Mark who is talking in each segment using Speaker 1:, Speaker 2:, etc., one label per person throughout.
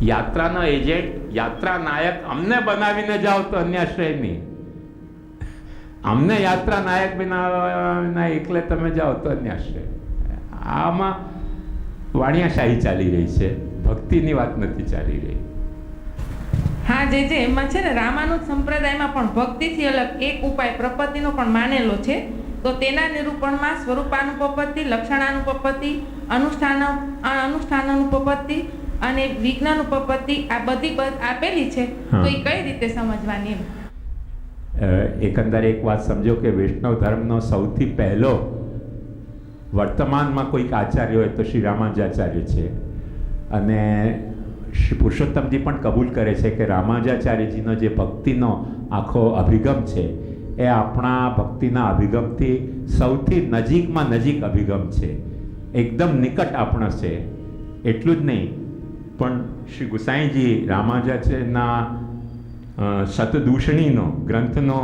Speaker 1: યાત્રાનો એજન્ટ, યાત્રા નાયક અમને બનાવીને જાઓ તો અન્યાશ્રય નહીં અમને યાત્રા નાયક બનાવવાના એકલે તમે જાઓ તો અન્યાશ્રય આમાં વાણિયાશાહી ચાલી રહી છે. ભક્તિની વાત નથી ચાલી રહી.
Speaker 2: હા, જે જે એમાં છે ને રામાનુજ સંપ્રદાયમાં પણ ભક્તિથી અલગ એક ઉપાય પ્રપત્તિનો પણ માનેલો છે. તો તેના નિરૂપણમાં સ્વરૂપાનુપપત્તિ લક્ષણાનુપપત્તિ અનુષ્ઠાન અનુષ્ઠાનાનુપપત્તિ અને વિજ્ઞાનુપપત્તિ આ બધી આપેલી છે તો એ કઈ રીતે સમજવાની
Speaker 1: એકંદરે એક વાત સમજો કે વૈષ્ણવ ધર્મનો સૌથી પહેલો વર્તમાનમાં કોઈક આચાર્ય હોય તો શ્રી રામાનુજાચાર્ય છે. અને શ્રી પુરુષોત્તમજી પણ કબૂલ કરે છે કે રામાનુજાચાર્યજીનો જે ભક્તિનો આખો અભિગમ છે એ આપણા ભક્તિના અભિગમથી સૌથી નજીકમાં નજીક અભિગમ છે. એકદમ નિકટ આપણો છે. એટલું જ નહીં, પણ શ્રી ગુસાઈજી રામાજાચાર્યના શતદૂષણીનો ગ્રંથનો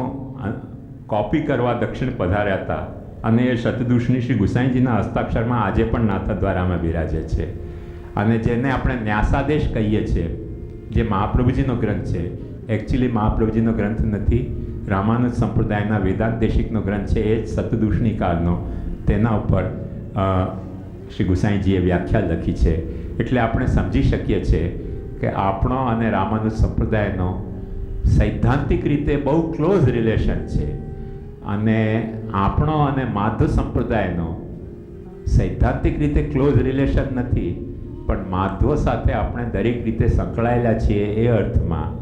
Speaker 1: કોપી કરવા દક્ષિણ પધાર્યા હતા. અને એ શતદૂષણી શ્રી ગુસાઈજીના હસ્તાક્ષરમાં આજે પણ નાથદ્વારામાં બિરાજે છે. અને જેને આપણે ન્યાસાદેશ કહીએ છીએ, જે મહાપ્રભુજીનો ગ્રંથ છે. એકચ્યુઅલી મહાપ્રભુજીનો ગ્રંથ નથી રામાનુજ સંપ્રદાયના વેદાંત દેશિકનો ગ્રંથ છે, એ જ શતદૂષણી કાળનો. તેના ઉપર શ્રી ગુસાઈજીએ વ્યાખ્યા લખી છે. એટલે આપણે સમજી શકીએ છીએ કે આપણો અને રામાનુજ સંપ્રદાયનો સૈદ્ધાંતિક રીતે બહુ ક્લોઝ રિલેશન છે. અને આપણો અને માધવ સંપ્રદાયનો સૈદ્ધાંતિક રીતે ક્લોઝ રિલેશન નથી, પણ માધવ સાથે આપણે દરેક રીતે સંકળાયેલા છીએ એ અર્થમાં.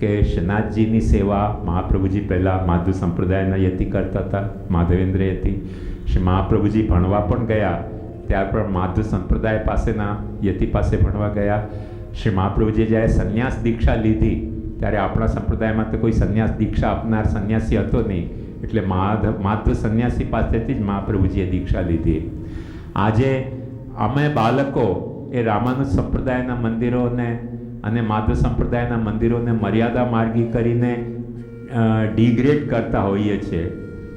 Speaker 1: કે શનાથજીની સેવા મહાપ્રભુજી પહેલાં માધવ સંપ્રદાયના યતિ કરતા હતા, માધવેન્દ્ર યતિ. શ્રી મહાપ્રભુજી ભણવા પણ ગયા, ત્યાર પર માધવ સંપ્રદાય પાસેના યતિ પાસે ભણવા ગયા. શ્રી મહાપ્રભુજીએ જ્યારે સંન્યાસ દીક્ષા લીધી, ત્યારે આપણા સંપ્રદાયમાં તો કોઈ સંન્યાસ દીક્ષા આપનાર સંન્યાસી હતો નહીં, એટલે માધવ માધવ સંન્યાસી પાસેથી જ મહાપ્રભુજીએ દીક્ષા લીધી. આજે અમે બાળકો એ રામાનુજ સંપ્રદાયના મંદિરોને અને માધવ સંપ્રદાયના મંદિરોને મર્યાદા માર્ગી કરીને ડિગ્રેડ કરતા હોઈએ છીએ.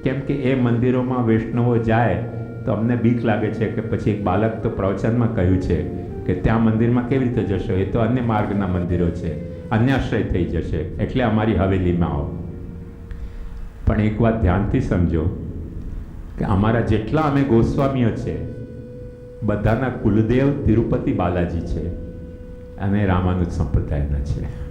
Speaker 1: કેમ કે એ મંદિરોમાં વૈષ્ણવો જાય, તો અમને બીક લાગે છે કે પછી એક બાળક તો પ્રવચનમાં કહ્યું છે કે ત્યાં મંદિરમાં કેવી રીતે જશો? એ તો અન્ય માર્ગના મંદિરો છે. અન્યાશ્રય થઈ જશે. એટલે અમારી હવેલીમાં આવો. પણ એક વાત ધ્યાનથી સમજો કે અમારા જેટલા અમે ગોસ્વામીઓ છે, બધાના કુલદેવ તિરુપતિ બાલાજી છે. અને રામાનુજ સંપ્રદાયના છે.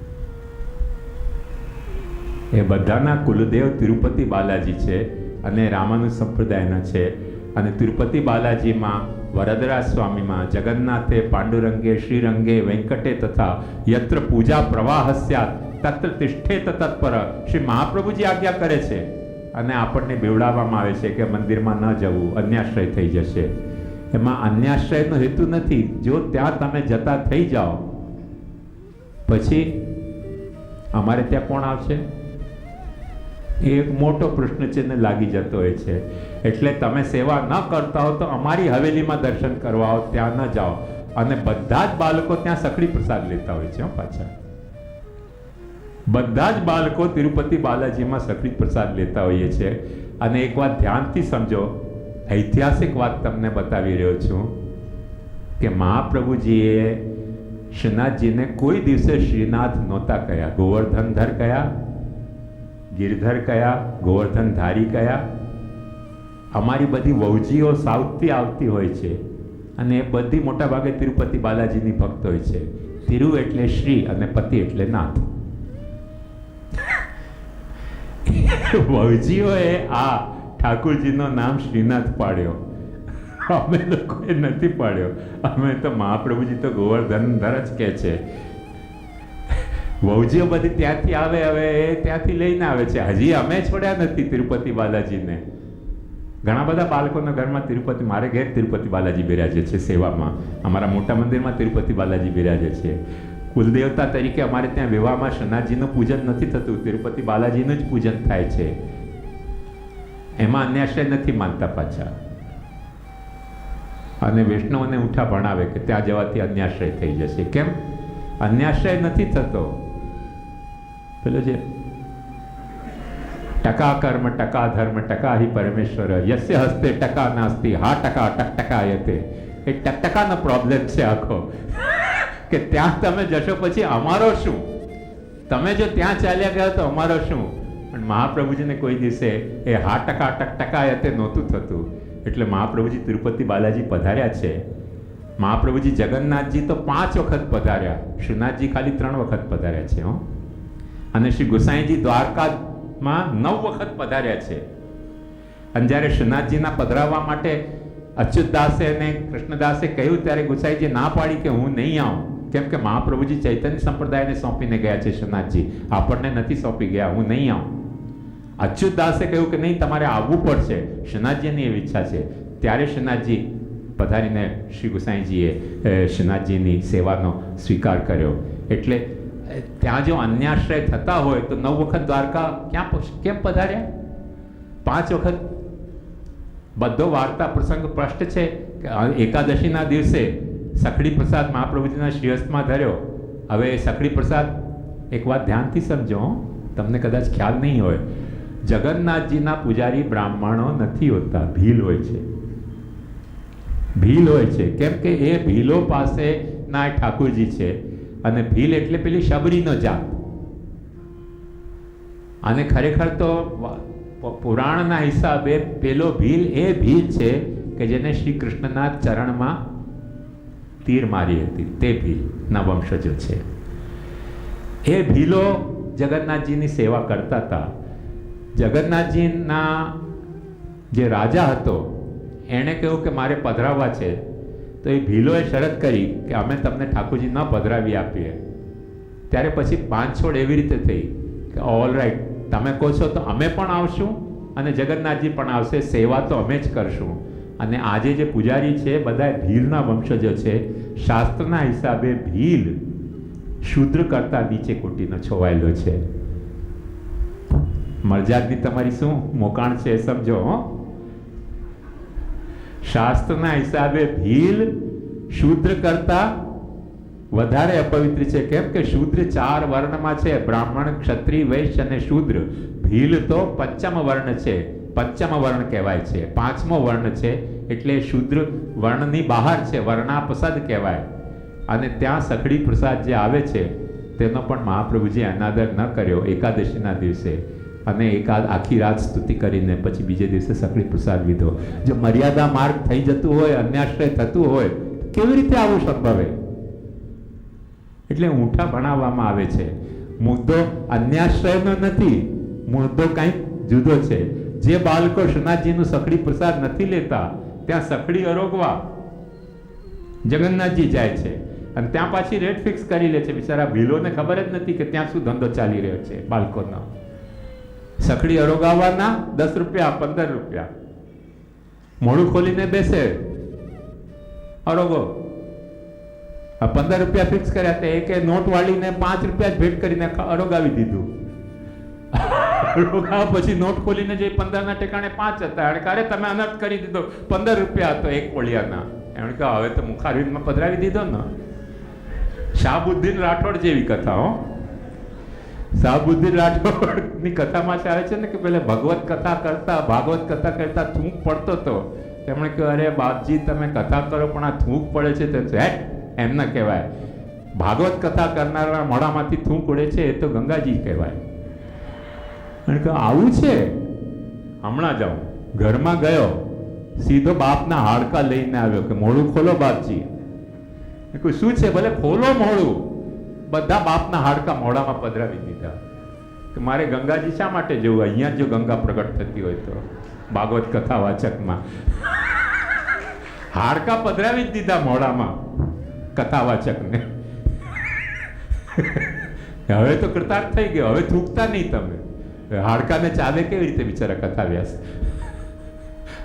Speaker 1: એ બધાના કુલદેવ તિરુપતિ બાલાજી છે અને રામાનુજ સંપ્રદાયના છે. અને તિરુપતિ બાલાજીમાં વરદરા સ્વામીમાં જગન્નાથે, પાંડુરંગે, શ્રીરંગે, વેંકટે તથા યત્ર પૂજા પ્રવાહ તત્ર તિષ્ઠે તત્પર શ્રી મહાપ્રભુજી આજ્ઞા કરે છે. અને આપણને બેવડાવવામાં આવે છે કે મંદિરમાં ન જવું, અન્યાશ્રય થઈ જશે. એમાં અન્યાશ્રયનો હેતુ નથી. જો ત્યાં તમે જતા થઈ જાઓ પછી અમારે ત્યાં કોણ આવશે? એ એક મોટો પ્રશ્નચિહ્ન લાગી જતો હોય છે. એટલે તમે સેવા ન કરતા હો તો અમારી હવેલીમાં દર્શન કરવા આવો, ત્યાં ન જાઓ. અને બધા જ બાળકો ત્યાં સખડી પ્રસાદ લેતા હોય છે પાછા. બધા જ બાળકો તિરુપતિ બાલાજીમાં સખડી પ્રસાદ લેતા હોઈએ છે. અને એક વાત ધ્યાનથી સમજો, ઐતિહાસિક વાત તમને બતાવી રહ્યો છું કે મહાપ્રભુજીએ શ્રીનાથજીને કોઈ દિવસે શ્રીનાથ નહોતા કયા. ગોવર્ધનધર કયા? ગિરધર કયા? ગોવર્ધનધારી કયા? અમારી બધી વૌજીઓ સાઉથથી આવતી હોય છે અને એ બધી મોટાભાગે તિરુપતિ બાલાજીની ભક્ત હોય છે. તિરુ એટલે શ્રી અને પતિ એટલે નાથ. વૌજીઓએ આ ઠાકુરજીનો નામ શ્રીનાથ પાડ્યો. અમે લોકોએ નથી પાડ્યો. અમે તો મહાપ્રભુજી તો ગોવર્ધનધર જ કહે છે. વહુજીઓ બધી ત્યાંથી આવે હવે એ ત્યાંથી લઈને આવે છે. હજી અમે છોડ્યા નથી તિરુપતિ બાલાજીને. ઘણા બધા બાળકોના ઘરમાં તિરુપતિ, મારે ઘેર તિરુપતિ બાલાજી બિરાજે છે સેવામાં. અમારા મોટા મંદિરમાં તિરુપતિ બાલાજી બિરાજે છે. કુલદેવતા તરીકે અમારે ત્યાં વિવાહમાં શનાજીનું પૂજન નથી થતું. તિરુપતિ બાલાજીનું જ પૂજન થાય છે. એમાં અન્યાશ્રય નથી માનતા પાછા. અને વૈષ્ણવને ઉઠા ભણાવે કે ત્યાં જવાથી અન્યાશ્રય થઈ જશે. કેમ? અન્યાશ્રય નથી થતો. પેલો જે ટકા કર્મ ટકા ધર્મ ટકા હિ પરમેશ્વર, યસ્ય હસ્તે ટકા નાસ્તી, હા ટકા, ટક યતે એ ટક ટકાનો પ્રોબ્લેમ છે આખો. કે ત્યાં તમે જશો પછી અમારો શું? તમે જો ત્યાં ચાલ્યા ગયા તો અમારો શું? પણ મહાપ્રભુજીને કોઈ દિવસે એ હા ટકા, ટક યતે નહોતું થતું. એટલે મહાપ્રભુજી તિરુપતિ બાલાજી પધાર્યા છે. મહાપ્રભુજી જગન્નાથજી તો પાંચ વખત પધાર્યા. શ્રીનાથજી ખાલી ત્રણ વખત પધાર્યા છે, હો. અને શ્રી ગુસાઈજી દ્વારકામાં નવ વખત પધાર્યા છે. અને જ્યારે શ્રીનાથજીના પધરાવવા માટે અચ્યુતદાસે અને કૃષ્ણદાસે કહ્યું, ત્યારે ગુસાઈજી ના પાડી કે હું નહીં આવું. કેમ કે મહાપ્રભુજી ચૈતન્ય સંપ્રદાયને સોંપીને ગયા છે શ્રીનાથજી. આપણને નથી સોંપી ગયા, હું નહીં આવું. અચ્યુતદાસે કહ્યું કે નહીં, તમારે આવવું પડશે. શ્રીનાથજીની એવી ઈચ્છા છે. ત્યારે શ્રીનાથજી પધારીને શ્રી ગુસાઈજીએ શ્રીનાથજીની સેવાનો સ્વીકાર કર્યો. એટલે ત્યાં જો અન્યાશ્રય થતા હોય, તો નવ વખત દ્વારકા ક્યાં કેમ પધાર્યા? પાંચ વખત? બધો વાર્તા પ્રસંગ સ્પષ્ટ છે કે એકાદશીના દિવસે સખડી પ્રસાદ મહાપ્રભુજીના શ્રીહસ્તમાં ધર્યો. હવે સખડી પ્રસાદ, એક વાત ધ્યાનથી સમજો. તમને કદાચ ખ્યાલ નહીં હોય. જગન્નાથજીના પૂજારી બ્રાહ્મણો નથી હોતા. ભીલ હોય છે. ભીલ હોય છે. કેમ કે એ ભીલો પાસે ના ઠાકોરજી છે અને ભીલ એટલે પેલી શબરીનો જાત. અને ખરેખર તો પુરાણના હિસાબે પેલો ભીલ એ ભીલ છે કે જેને શ્રી કૃષ્ણના ચરણમાં તીર મારી હતી. તે ભીલના વંશજો છે. એ ભીલો જગન્નાથજીની સેવા કરતા હતા. જગન્નાથજીના જે રાજા હતો, એણે કહ્યું કે મારે પધરાવવા છે, તો એ ભીલોએ શરત કરી કે અમે તમને ઠાકોરજી ન પધરાવી આપીએ. ત્યારે પછી પાંચછોડ એવી રીતે થઈ કે ઓલ રાઈટ તમે કહો છો તો અમે પણ આવશું અને જગન્નાથજી પણ આવશે, સેવા તો અમે જ કરશું. અને આજે જે પૂજારી છે બધા ભીલના વંશજો છે, શાસ્ત્રના હિસાબે ભીલ શુદ્ર કરતા નીચે કોટીનો છોવાયેલો છે. મરજાદની તમારી શું મોકાણ છે સમજો શાસ્ત્રના હિસાબે ભીલ શુદ્ર કરતા વધારે અપવિત્ર છે. કેમ કે શુદ્ર ચાર વર્ણમાં છે. બ્રાહ્મણ, ક્ષત્રિય, વૈશ્ય અને શુદ્ર. ભીલ તો પંચમ વર્ણ છે. પંચમ વર્ણ કહેવાય છે. પાંચમો વર્ણ છે. એટલે શૂદ્ર વર્ણની બહાર છે. વર્ણાપસદ કહેવાય. અને ત્યાં સખડી પ્રસાદ જે આવે છે, તેનો પણ મહાપ્રભુજી અનાદર ન કર્યો એકાદશીના દિવસે. અને એકાદ આખી રાત સ્તુતિ કરીને પછી બીજે દિવસે સખડી પ્રસાદ લીધો. જો મર્યાદા માર્ગ થઈ જતું હોય, અન્યાશ્રય થતું હોય, કેવી રીતે આવું સંભવે? એટલે ઊંઠા ભણાવવામાં આવે છે. મુદ્દો અન્યાશ્રયનો નથી, મુદ્દો કંઈક જુદો છે. જે બાળકો શ્રીનાથજીનું સખડી પ્રસાદ નથી લેતા, ત્યાં સખડી અરોગવા જગન્નાથજી જાય છે. અને ત્યાં પાછી રેટ ફિક્સ કરી લે છે. બિચારા ભીલોને ખબર જ નથી કે ત્યાં શું ધંધો ચાલી રહ્યો છે બાળકોનો. સખડી અરોગાવવાના દસ રૂપિયા, પંદર રૂપિયા. મોડું ખોલીને બેસે. અરોગો આ પંદર રૂપિયા ફિક્સ કર્યા તે એકે નોટ વાળીને પાંચ રૂપિયા જ ભેટ કરીને અરોગાવી દીધું. અરોગાવ પછી નોટ ખોલીને જે પંદરના ટેકાણે પાંચ હતા, એણે કારે તમે અનર્થ કરી દીધો. પંદર રૂપિયા હતો એક કોળિયાના એમણે કહ્યું હવે તો મુખારવિંદમાં પધરાવી દીધો ને. શાહબુદ્દીન રાઠોડ જેવી કથા, હો. શાહબુદ્દીન રાઠોડની કથામાં આવે છે ને કે પેલા ભગવત કથા કરતા, ભાગવત કથા કરતા થૂંક પડતો હતો તેમણે કહ્યું, અરે બાપજી, તમે કથા કરો, પણ આ થૂંક પડે છે તો હેટ, એમ ના કહેવાય. ભાગવત કથા કરનારા મોઢામાંથી થૂંક ઉડે છે, એ તો ગંગાજી કહેવાય. અને કહ્યું, આવું છે? હમણાં જાઉં. ઘરમાં ગયો, સીધો બાપના હાડકા લઈને આવ્યો કે મોડું ખોલો બાપજી. કોઈ શું છે? ભલે ખોલો મોડું બધા બાપના હાડકા મોઢામાં પધરાવી દીધા. કે મારે ગંગાજી શા માટે જવું? અહીંયા જો ગંગા પ્રગટ થતી હોય તો. ભાગવત કથા વાચકમાં. હાડકા પધરાવી જ દીધા મોઢામાં કથા વાચકને. હવે તો કૃતાર્થ થઈ ગયો. હવે થૂકતા નહીં તમે. હાડકાને ચાલે કેવી રીતે બિચારા કથા વ્યાસ?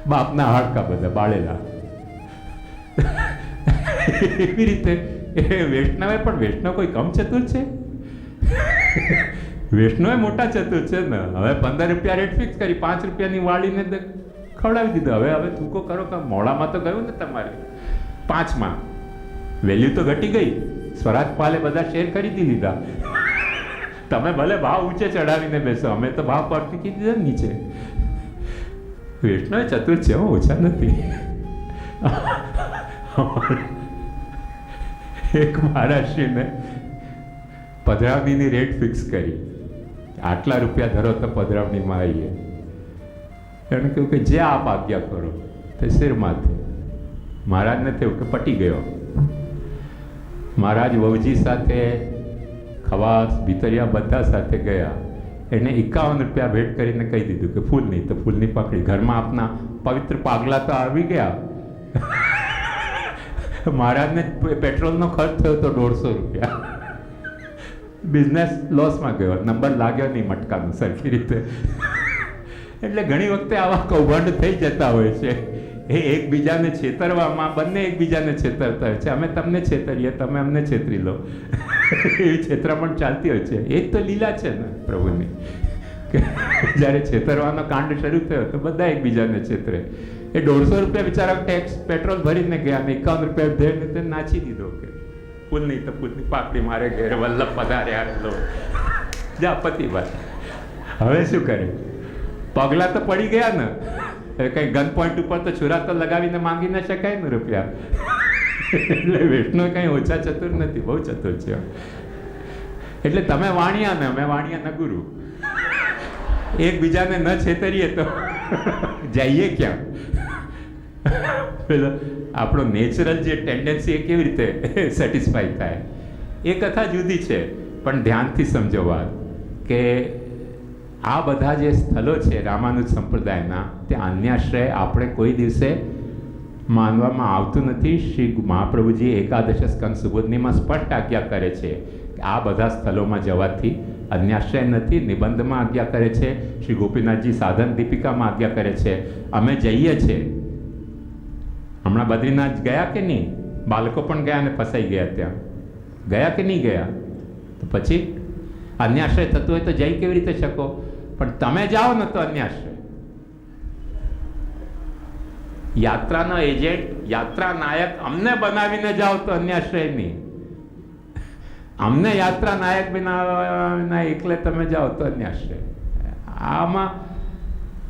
Speaker 1: બાપના હાડકા બધા બાળેલા. એવી રીતે એ વૈષ્ણવે પણ વૈષ્ણવ કોઈ કમ ચતુર છે? વૈષ્ણવે મોટા ચતુર છે ને. હવે પંદર રૂપિયા રેટ ફિક્સ કરી પાંચ રૂપિયાની વાળીને ખવડાવી દીધો. હવે હવે થૂંકો કરો કે મોડામાં તો ગયું ને તમારે? પાંચમાં. વેલ્યુ તો ઘટી ગઈ. સ્વરાજ પાલે બધા શેર ખરીદી લીધા તમે ભલે ભાવ ઊંચે ચડાવીને બેસો અમે તો ભાવ પરથી કીધી દીધા નીચે. વૈષ્ણવ ચતુર છે હો, ઓછા નથી. એક મહારાષ્ટ્રીને પધરાવણીની રેટ ફિક્સ કરી. આટલા રૂપિયા ધરો તો પધરાવણીમાં આવીએ એણે કહ્યું કે જે આપ આજ્ઞા કરો, તે શિર મહારાજને થયું કે પટી ગયો. મહારાજ વહુજી સાથે, ખવાસ, ભીતરિયા બધા સાથે ગયા. એને એકાવન રૂપિયા ભેટ કરીને કહી દીધું કે ફૂલ નહીં તો ફૂલની પકડી. ઘરમાં આપના પવિત્ર પાગલા તો આવી ગયા. મહારાજને પેટ્રોલનો ખર્ચ થયો તો દોઢસો રૂપિયા. બિઝનેસ લોસમાં ગયો. નંબર લાગ્યો નહીં મટકાનો, સરખી રીતે. એટલે ઘણી વખતે આવા કૌભાંડ થઈ જતા હોય છે. એ એકબીજાને છેતરવામાં બંને એકબીજાને છેતરતા હોય છે. અમે તમને છેતરીએ, તમે અમને છેતરી લો. એવી છેતરામણ ચાલતી હોય છે. એ તો લીલા છે ને પ્રભુની. કે જ્યારે છેતરવાનો કાંડ શરૂ થયો તો બધા એકબીજાને છેતરે. એ દોઢસો રૂપિયા બિચારા ટેક્સ પેટ્રોલ ભરીને ગયા. ને એકાવન રૂપિયા ભેરને તે નાચી દીધો કે ફૂલ નહીં તો ફૂલની પાકડી મારે ઘેર વલ્લભ પધારે લો. જા, પતિ વાત. હવે શું કરે પગલા તો પડી ગયા ને. હવે કંઈ ગન પોઈન્ટ ઉપર તો છુરા તો લગાવીને માંગી ના શકાય ને રૂપિયા. એટલે વિષ્ણુ કંઈ ઓછા ચતુર નથી, બહુ ચતુર છે. એટલે તમે વાણિયા ને, અમે વાણિયા ન ગુરુ. એકબીજાને ન છેતરીએ તો. જઈએ ક્યાં? પેલો આપણો નેચરલ જે ટેન્ડન્સી એ કેવી રીતે સેટિસ્ફાઈ થાય? એ કથા જુદી છે, પણ ધ્યાનથી સમજો વાત કે આ બધા જે સ્થળો છે રામાનુજ સંપ્રદાયના, તે અન્યાશ્રય આપણે કોઈ દિવસે માનવામાં આવતું નથી. શ્રી મહાપ્રભુજી એકાદશ સ્કંદ સુબોધનીમાં સ્પષ્ટ આજ્ઞા કરે છે આ બધા સ્થળોમાં જવાથી અન્યાશ્રય નથી, નિબંધમાં આજ્ઞા કરે છે. શ્રી ગોપીનાથજી સાધન દીપિકામાં આજ્ઞા કરે છે. અમે જઈએ છીએ. હમણાં બદ્રીનાથ ગયા કે નહીં? બાળકો પણ ગયા અને ફસાઈ ગયા ત્યાં. ગયા કે નહીં ગયા? તો પછી અન્યાશ્રય થતું હોય તો જઈ કેવી રીતે શકો? પણ તમે જાઓ ને તો અન્યાશ્રય. યાત્રાનો એજન્ટ, યાત્રા નાયક અમને બનાવીને જાઓ તો અન્યાશ્રય નહીં. અમને યાત્રા નાયક બનાવવાના એકલે તમે જાઓ તો અન્યાશ્રય. આમાં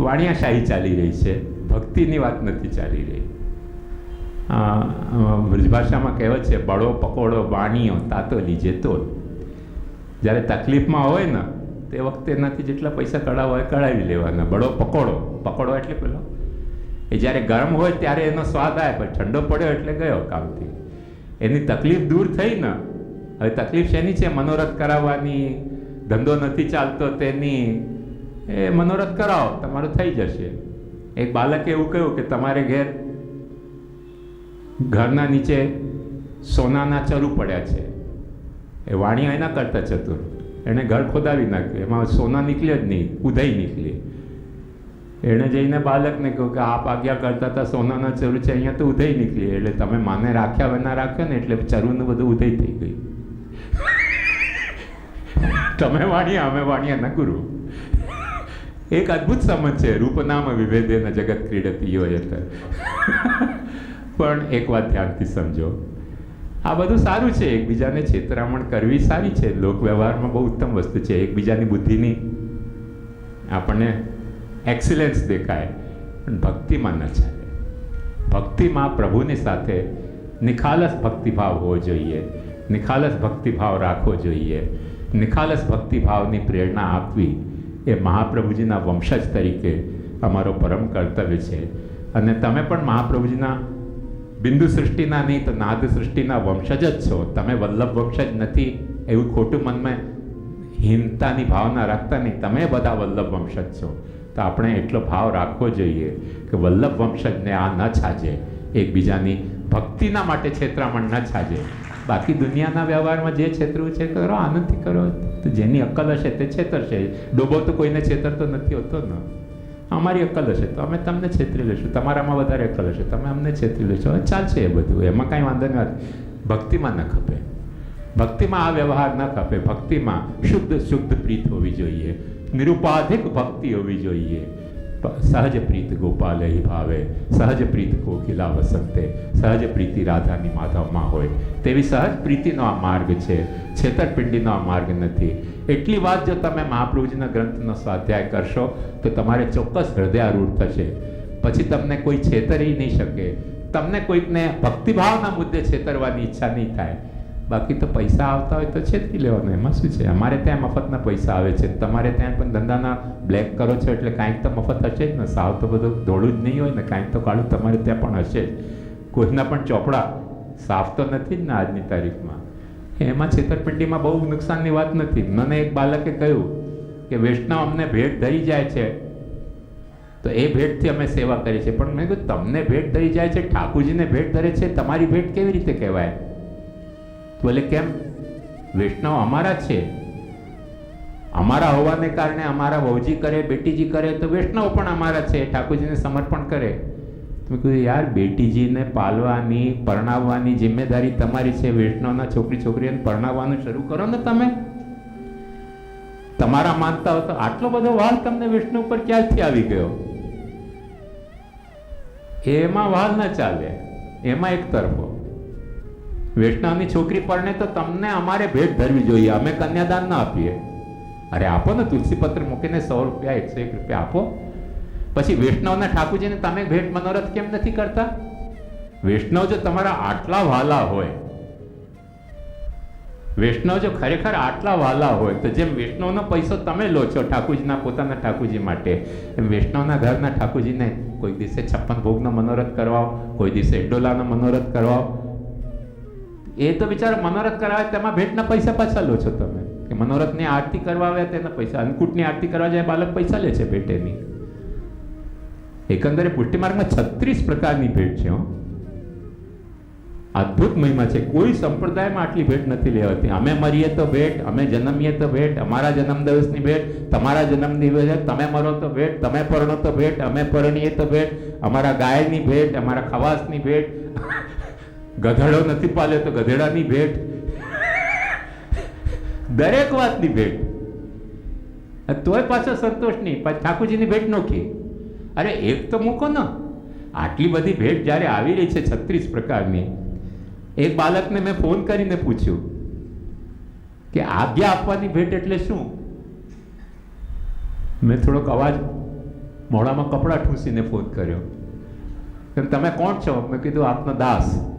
Speaker 1: વાણિયાશાહી ચાલી રહી છે. ભક્તિની વાત નથી ચાલી રહી. બ્રજભાષામાં કહેવત છે, બળો, પકોડો બાણીઓ તાતો લીજે તોલ જ્યારે તકલીફમાં હોય ને, તે વખતે એનાથી જેટલા પૈસા કઢાવવા હોય, કઢાવી લેવાના. બળો, પકોડો. પકોડો એટલે પેલો? એ જ્યારે ગરમ હોય ત્યારે એનો સ્વાદ આવે, પણ ઠંડો પડ્યો એટલે ગયો કામથી. એની તકલીફ દૂર થઈ ને, હવે તકલીફ શેની છે? મનોરથ કરાવવાની, ધંધો નથી ચાલતો તેની. એ મનોરથ કરાવો, તમારું થઈ જશે. એક બાલકે એવું કહ્યું કે, તમારે ઘેર ઘરના નીચે સોનાના ચરુ પડ્યા છે. એ વાણિયા એના કરતા ચતુર. એણે ઘર ખોદાવી નાખ્યું. એમાં સોના નીકળ્યો જ નહીં, ઉધઈ નીકળી. એણે જઈને બાળકને કહ્યું કે આપ આજ્ઞા કરતા હતા સોનાના ચરુ છે, અહીંયા તો ઉધઈ નીકળી. એટલે તમે માને રાખ્યા વિના રાખ્યો ને એટલે ચરુનું બધું ઉધઈ થઈ ગયું. તમે વાણિયા, અમે વાણિયા ન ગુરુ. એક અદ્ભુત સમજ છે. રૂપનામ વિભેદે જગત ક્રીડતી યોયત પણ એક વાત ધ્યાનથી સમજો. આ બધું સારું છે, એકબીજાને છેતરામણ કરવી સારી છે. લોક વ્યવહારમાં બહુ ઉત્તમ વસ્તુ છે, એકબીજાની બુદ્ધિની આપણને એક્સિલન્સ દેખાય, પણ ભક્તિમાં ન ચાલે. ભક્તિમાં પ્રભુની સાથે નિખાલસ ભક્તિભાવ હોવો જોઈએ. નિખાલસ ભક્તિભાવ રાખવો જોઈએ. નિખાલસ ભક્તિભાવની પ્રેરણા આપવી એ મહાપ્રભુજીના વંશજ તરીકે અમારો પરમ કર્તવ્ય છે. અને તમે પણ મહાપ્રભુજીના બિંદુ સૃષ્ટિના નહીં તો નાદ સૃષ્ટિના વંશજ જ છો. તમે વલ્લભ વંશજ નથી, એવું ખોટું મનમાં હીનતાની ભાવના રાખતા નહીં. તમે બધા વલ્લભ વંશજ છો. તો આપણે એટલો ભાવ રાખવો જોઈએ કે વલ્લભ વંશજને આ ન છાજે. એકબીજાની ભક્તિના માટે છેતરામણ ન છાજે. બાકી દુનિયાના વ્યવહારમાં જે છેતરવું છે કરો, આનંદથી કરો. તો જેની અક્કલ હશે તે છેતરશે. ડોબો તો કોઈને છેતરતો નથી, હોતો ને. અમારી અક્કલ હશે. તો અમે તમને છેતરી લઈશું. તમારામાં વધારે અક્કલ હશે. તમે અમને છેતરી લેશો હવે ચાલશે એ બધું. એમાં કાંઈ વાંધો નથી ભક્તિમાં ન ખપે. ભક્તિમાં આ વ્યવહાર ન ખપે. ભક્તિમાં શુદ્ધ શુદ્ધ પ્રીત હોવી જોઈએ. નિરુપાધિક ભક્તિ હોવી જોઈએ. સહજ પ્રીત ગોપાલ ભાવે સહજ પ્રીત કોકિલા વસંતે સહજ પ્રીતિ રાધાની માધવમાં હોય. તેવી સહજ પ્રીતિનો આ માર્ગ છે, છેતરપિંડીનો આ માર્ગ નથી. એટલી વાત જો તમે મહાપ્રભુજીના ગ્રંથનો સ્વાધ્યાય કરશો, તો તમારે ચોક્કસ હૃદયારૂઢ થશે. પછી તમને કોઈ છેતરી નહીં શકે. તમને કોઈકને ભક્તિભાવના મુદ્દે છેતરવાની ઈચ્છા નહીં થાય. બાકી તો પૈસા આવતા હોય તો છેતરી લેવાનું, એમાં શું છે? અમારે ત્યાં મફતના પૈસા આવે છે. તમારે ત્યાં પણ ધંધાના બ્લેક કરો છો એટલે કાંઈક તો મફત હશે જ ને. સાવ તો બધું ધોળું જ નહીં હોય ને, કાંઈક તો કાળું તમારે ત્યાં પણ હશે જ. કોઈના પણ ચોપડા સાફ તો નથી જ ને આજની તારીખમાં. એમાં છેતરપિંડીમાં બહુ નુકસાનની વાત નથી. મને એક બાળકે કહ્યું કે, વૈષ્ણવ, અમને ભેટ ધરી જાય છે. તો એ ભેટથી અમે સેવા કરીએ છીએ. પણ મેં કહ્યું તમને ભેટ ધરી જાય છે? ઠાકુરજીને ભેટ ધરે છે? તમારી ભેટ કેવી રીતે કહેવાય? બોલે, કેમ? વૈષ્ણવ અમારા છે. અમારા હોવાને કારણે અમારા વહુજી કરે, બેટીજી કરે, તો વૈષ્ણવ પણ અમારા છે. ઠાકોરજીને સમર્પણ કરે. મેં કીધું, યાર, બેટીજીને પાલવાની, પરણાવવાની જિમ્મેદારી તમારી છે. વૈષ્ણવના છોકરી છોકરીઓને પરણાવવાનું શરૂ કરો ને તમે. તમારા માનતા હો તો આટલો બધો વાલ તમને વિષ્ણુ ઉપર ક્યાંથી આવી ગયો? એમાં વાલ ના ચાલે. એમાં એક તરફો વૈષ્ણવની છોકરી પરણે તો તમને અમારે ભેટ ધરવી જોઈએ. અમે કન્યાદાન ના આપીએ. અરે આપો ને તુલસી પત્ર મૂકીને સો રૂપિયા, એકસો એક રૂપિયા આપો. પછી વૈષ્ણવના ઠાકુરજીને તમે ભેટ મનોરથ કેમ નથી કરતા? વૈષ્ણવ જો તમારા આટલા વાલા હોય વૈષ્ણવ જો ખરેખર આટલા વાલા હોય, તો જેમ વૈષ્ણવનો પૈસો તમે લો છો ઠાકુરજીના પોતાના ઠાકુરજી માટે, એમ વૈષ્ણવના ઘરના ઠાકુરજીને કોઈ દિવસે છપ્પન ભોગનો મનોરથ કરવાઓ કોઈ દિવસે એડોલાનો મનોરથ કરવાઓ એ તો બિચારો મનોરથ કરાવે, તેમાં ભેટના પૈસા પાછા લો છો તમે. કે મનોરથની આરતી કરવા આવે તેના પૈસા અન્નકૂટની આરતી કરવા જાય બાલક પૈસા લે છે ભેટેની એકંદરે પુષ્ટિમાર્ગમાં છત્રીસ પ્રકારની ભેટ છે અદ્ભુત મહિમા છે. કોઈ સંપ્રદાયમાં આટલી ભેટ નથી લેવાતી. અમે મરીએ તો ભેટ, અમે જન્મીએ તો ભેટ, અમારા જન્મ દિવસની ભેટ, તમારા જન્મ દિવસે તમે મરો તો ભેટ, તમે પરણો તો ભેટ, અમે પરણીએ તો ભેટ, અમારા ગાયની ભેટ, અમારા ખવાસની ભેટ. ગધેડો નથી પાલ્યો તો ગધેડાની ભેટ. દરેક વાતની ભેટ. તોય પાછો સંતોષ નહીં, પાછી ઠાકોરજીની ભેટ નોખી. અરે, એક તો મૂકો ને. આટલી બધી ભેટ જ્યારે આવી રહી છે છત્રીસ પ્રકારની, એક બાળકને મેં ફોન કરીને પૂછ્યું કે આજ્ઞા આપવાની ભેટ એટલે શું? મેં થોડોક અવાજ મોઢામાં કપડાં ઠૂંસીને ફોન કર્યો. તમે કોણ છો? મેં કીધું આપનો દાસ.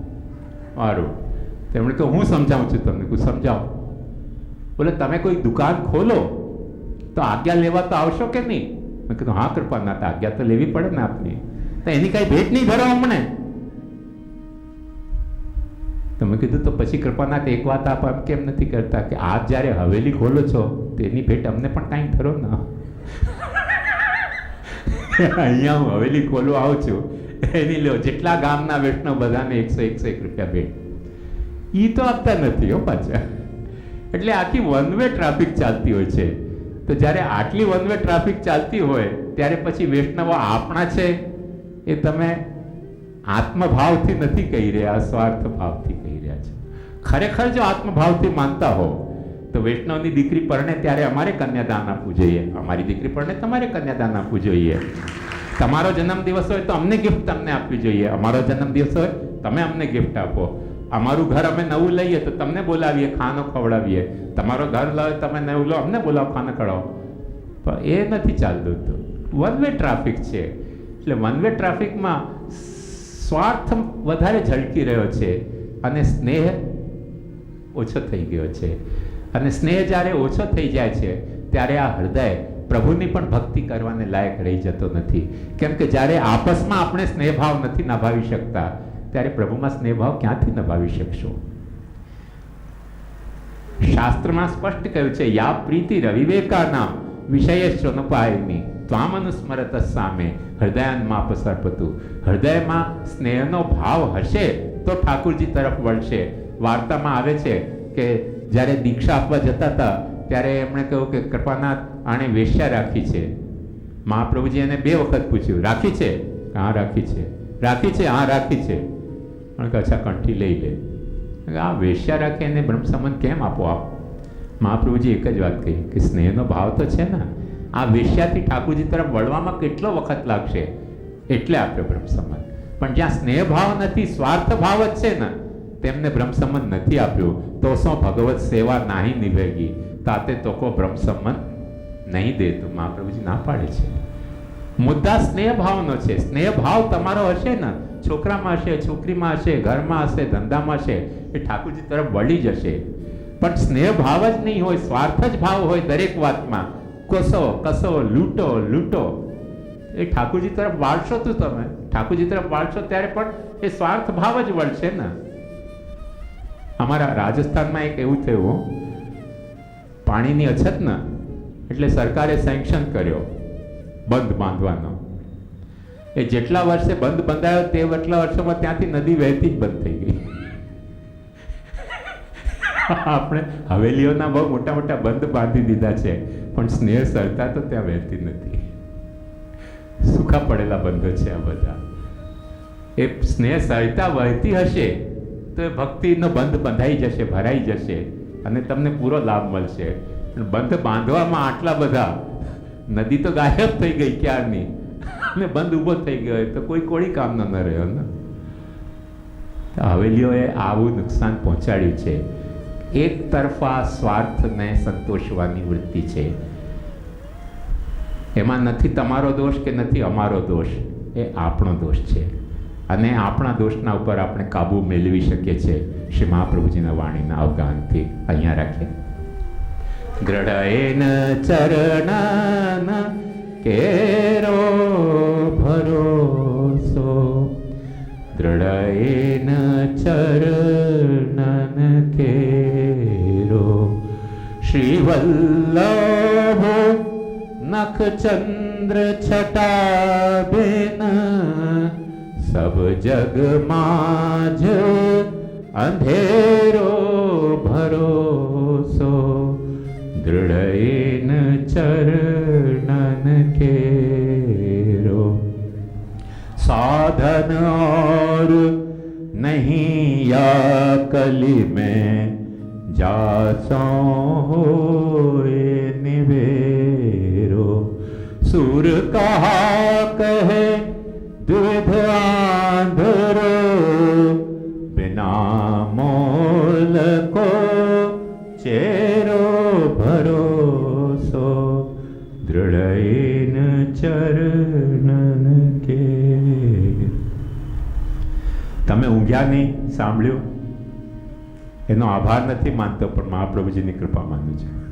Speaker 1: મારું તેમણે કહ્યું, હું સમજાવું છું તમને, કોઈ સમજાવો. બોલે, તમે કોઈ દુકાન ખોલો, તો આજ્ઞા લેવા તો આવશો કે નહીં? મેં કીધું, હા, કૃપાનાથ, આજ્ઞા તો લેવી પડે ને આપની. તો એની કાંઈ ભેટ નહીં ભરો અમને. તમે કીધું, તો પછી કૃપાનાથ એક વાત આપ એમ કેમ નથી કરતા કે આપ જ્યારે હવેલી ખોલો છો, તેની ભેટ અમને પણ કાંઈ ધરો ના. અહીંયા હું હવેલી ખોલવા આવું છું. એની લો જેટલા ગામના વૈષ્ણવ બધાને એકસો એકસો એક રૂપિયા ભેટ. એ તો આપતા નથી હો પાછા. એટલે આખી વન વે ટ્રાફિક ચાલતી હોય છે. તો જ્યારે આટલી વન વે ટ્રાફિક ચાલતી હોય, ત્યારે પછી વૈષ્ણવો આપણા છે? એ તમે આત્મભાવથી નથી કહી રહ્યા સ્વાર્થ ભાવથી કહી રહ્યા છે. ખરેખર જો આત્મભાવથી માનતા હો, તો વૈષ્ણવની દીકરી પરણે ત્યારે અમારે કન્યાદાન આપવું જોઈએ. અમારી દીકરી પરણે તમારે કન્યાદાન આપવું જોઈએ. તમારો જન્મદિવસ હોય તો અમને ગિફ્ટ તમને આપવી જોઈએ. અમારો જન્મદિવસ હોય, તમે અમને ગિફ્ટ આપો. અમારું ઘર અમે નવું લઈએ તો તમને બોલાવીએ, ખાનો ખવડાવીએ. તમારો ઘર લો, તમે નવું લો, અમને બોલાવો, ખાનો ખવડાવો. પણ એ નથી ચાલતું વન વે ટ્રાફિક છે. એટલે વન વે ટ્રાફિકમાં સ્વાર્થ વધારે ઝળકી રહ્યો છે અને સ્નેહ ઓછો થઈ ગયો છે. અને સ્નેહ જ્યારે ઓછો થઈ જાય છે, ત્યારે આ હૃદય પ્રભુની પણ ભક્તિ કરવાને લાયક રહી જતો નથી. કેમ કે જ્યારે આપસમાં આપણે સ્નેહભાવ નથી નભાવી શકતા, ત્યારે પ્રભુમાં સ્નેહભાવ ક્યાંથી નભાવી શકશો? શાસ્ત્રમાં સ્પષ્ટ કહ્યું છે, યા પ્રીતિ રવિવેકાનામ ત્વામ ત્વામનુસ્મરત સામે, હૃદયાનમાં પસરપતું હૃદયમાં સ્નેહનો ભાવ હશે તો ઠાકુરજી તરફ વળશે. વાર્તામાં આવે છે કે જ્યારે દીક્ષા આપવા જતા હતા ત્યારે એમણે કહ્યું કે કૃપાનાથ આણે વેશ્યા રાખી છે. મહાપ્રભુજી એને બે વખત પૂછ્યું, રાખી છે? હા, રાખી છે. રાખી છે? હા, રાખી છે. પણ કે કંઠી લઈ લે. આ વેશ્યા રાખે એને બ્રહ્મસંબંધ કેમ આપો આપ? મહાપ્રભુજી એક જ વાત કહી કે, સ્નેહનો ભાવ તો છે ને. આ વેશ્યાથી ઠાકોરજી તરફ વળવામાં કેટલો વખત લાગશે? એટલે આપ્યો બ્રહ્મસંબંધ પણ જ્યાં સ્નેહ ભાવ નથી, સ્વાર્થ ભાવ જ છે ને. તેમને બ્રહ્મસંબંધ નથી આપ્યો. તો શું ભગવત સેવા નાહી નિભેગી? તાતે તો કો બ્રહ્મ સંબંધ નહીં દે તો. મહાપ્રભુજી ના પાડે છે. મુદ્દા સ્નેહ ભાવનો છે. સ્નેહ ભાવ તમારો હશે ને? છોકરામાં હશે, છોકરીમાં હશે, ઘરમાં હશે, ધંધામાં હશે, એ ઠાકોરજી તરફ વળી જશે. પણ સ્નેહ ભાવ જ નહીં હોય, સ્વાર્થ જ ભાવ હોય દરેક વાતમાં. કસો કસો, લૂંટો લૂંટો. એ ઠાકોરજી તરફ વાળશો તો તમે. ઠાકોરજી તરફ વાળશો ત્યારે પણ એ સ્વાર્થ ભાવ જ વળશે ને? અમારા રાજસ્થાનમાં એક એવું થયું પાણીની અછત ને, એટલે સરકારે સેન્કશન કર્યો બંધ બાંધવાનો. એ જેટલા વર્ષે બંધ બંધાયો તે એટલા વર્ષોમાં ત્યાંથી નદી વહેતી જ બંધ થઈ ગઈ. આપણે હવેલીઓના બહુ મોટા મોટા બંધ બાંધી દીધા છે, પણ સ્નેહ સરતા તો ત્યાં વહેતી નથી. સૂકા પડેલા બંધો છે આ બધા. એ સ્નેહ સરતા વહેતી હશે તો એ ભક્તિનો બંધ બંધાઈ જશે, ભરાઈ જશે. અને તમને પૂરો લાભ મળશે. બંધ બાંધવામાં આટલા બધા. નદી તો ગાયબ થઈ ગઈ ક્યારની? અને બંધ ઊભો થઈ ગયો તો કોઈ કોળી કામનો ન રહ્યો ને? હવેલીઓએ આવું નુકસાન પહોંચાડ્યું છે. એક તરફા સ્વાર્થને સંતોષવાની વૃત્તિ છે. એમાં નથી તમારો દોષ કે નથી અમારો દોષ? એ આપણો દોષ છે. અને આપણા દોષના ઉપર આપણે કાબૂ મેળવી શકીએ છીએ. શ્રી મહાપ્રભુજીના વાણીના અવગાનથી અહીંયા રાખીએ. દ્રઢયેન ચરણ કેરો ભરોસો. દ્રઢયેન ચરણ કેરો. શ્રીવલ્લભો નખચંદ્ર છટાબેન સબ જગમાં જ અંધેરો ભરોસો દૃઢયેન ચરણન કેરો साधन और नहीं या कली में जासो होए निवेरो सुर कहा कहे તમે નહીં સાંભળ્યું? એનો આભાર નથી માનતો પણ મહાપ્રભુજીની કૃપા માનું છું.